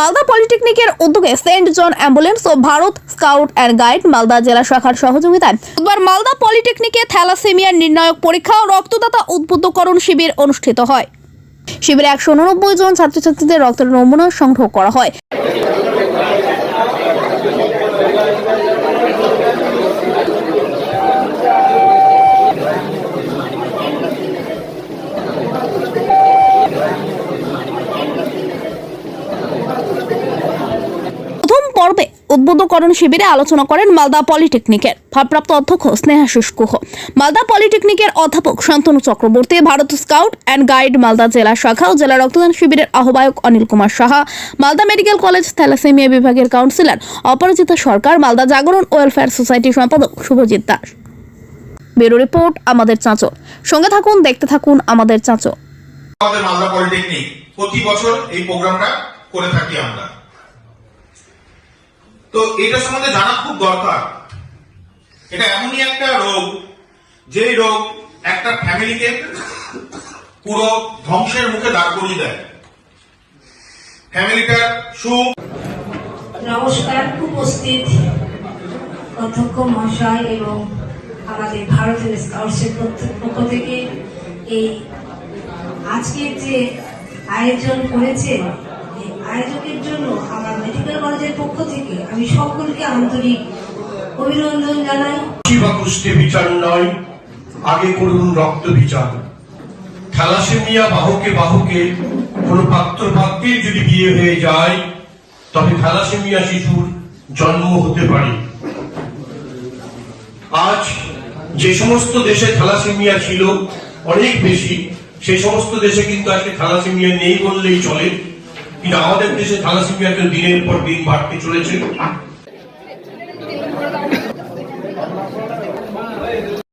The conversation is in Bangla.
মালদা পলিটেকনিকের উদ্যোগে saint John ambulance O Bharat scout and guide Malda জেলা শাখার সহযোগিতায় বুধবার মালদা পলিটেকনিকে থ্যালাসেমিয়ার নির্ণায়ক পরীক্ষা ও রক্তদাতা উদ্বুদ্ধকরণ শিবির অনুষ্ঠিত হয়। শিবিরে একশো উননব্বই জন ছাত্রছাত্রীদের রক্তের নমুনা সংগ্রহ করা হয়। পর্বে উদ্বুদ্ধকরণ শিবিরে আলোচনা করেন মালদা পলিটেকনিকের ভারপ্রাপ্ত অধ্যক্ষ স্নেহাশিস গুহ মালদা পলিটেকনিকের অধ্যাপক Shantanu Chakraborty, Bharat scout and guide Malda জেলা শাখা ও জেলা রক্তদান শিবিরের আহ্বায়ক Anil Kumar Saha, Malda medical college thalassemia বিভাগের কাউন্সিলর অপরাজিতা সরকার, মালদা জাগরণ ওয়েলফেয়ার সোসাইটির সম্পাদক শুভজিৎ দাস। ব্যুরো রিপোর্ট, আমাদের চাঁচর সঙ্গে থাকুন, দেখতে থাকুন, আমাদের চাঁচর আমাদের মালদা পলিটেকনিক প্রতি বছর এই প্রোগ্রামটা করে থাকি আমরা। তো এটা সম্বন্ধে জানা খুব দরকার। এটা এমনই একটা রোগ যে রোগ একটা ফ্যামিলিকে পুরো ধ্বংসের মুখে দাঁড় করিয়ে দেয়। ফ্যামিলিটার সুখ নমস্কার উপস্থিত অধ্যক্ষ মহাশয় এবং আমাদের ভারতের স্কাউটসের পক্ষ- থেকে এই আজকের যে আয়োজন করেছেন এই আয়োজকের জন্য আমার মেডিকেল কলেজের পক্ষ থেকে আমি সকলকে আন্তরিক অভিনন্দন জানাই। বা কুষ্ঠে বিচার নয়, আগে করুন রক্ত বিচার। থ্যালাসেমিয়া বাহকে বাহকে, কোন পাত্র পাত্রীর যদি বিয়ে হয়ে যায়, তবে থ্যালাসেমিয়া শিশুর জন্ম হতে পারে। আজ যে সমস্ত দেশে থ্যালাসেমিয়া ছিল, অনেক বেশি সেই সমস্ত দেশে কিন্তু আজকে থ্যালাসেমিয়া নেই বললেই চলে। কিন্তু আমাদের দেশে থ্যালাসেমিয়া তো দিনের পর দিন বাড়তে চলেছে।